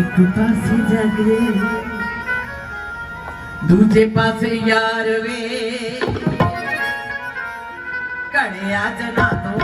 ਇੱਕ ਪਾਸੇ ਜੱਗ ਦੂਜੇ ਪਾਸੇ ਯਾਰ ਵੇ। ਘੜਿਆ ਜਨਾ ਤੋਂ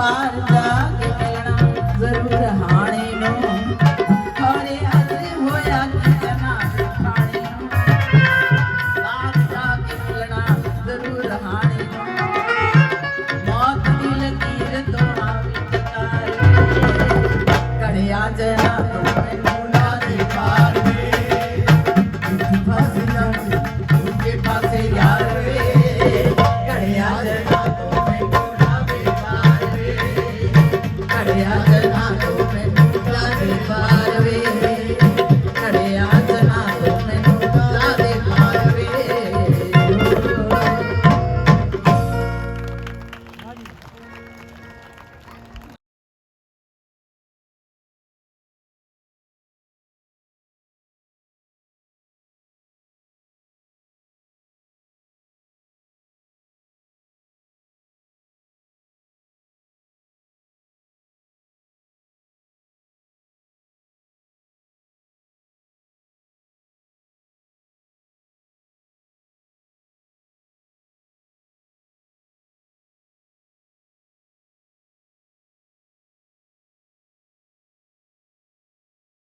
ਪਾਰ ਜਾ ਕੇ ਮਿਲਣਾ ਜ਼ਰੂਰ ਹਾਣੇ ਨੂੰ। ਹਰੇ ਹੱਥ ਹੋਇਆ ਕਿਤਨਾ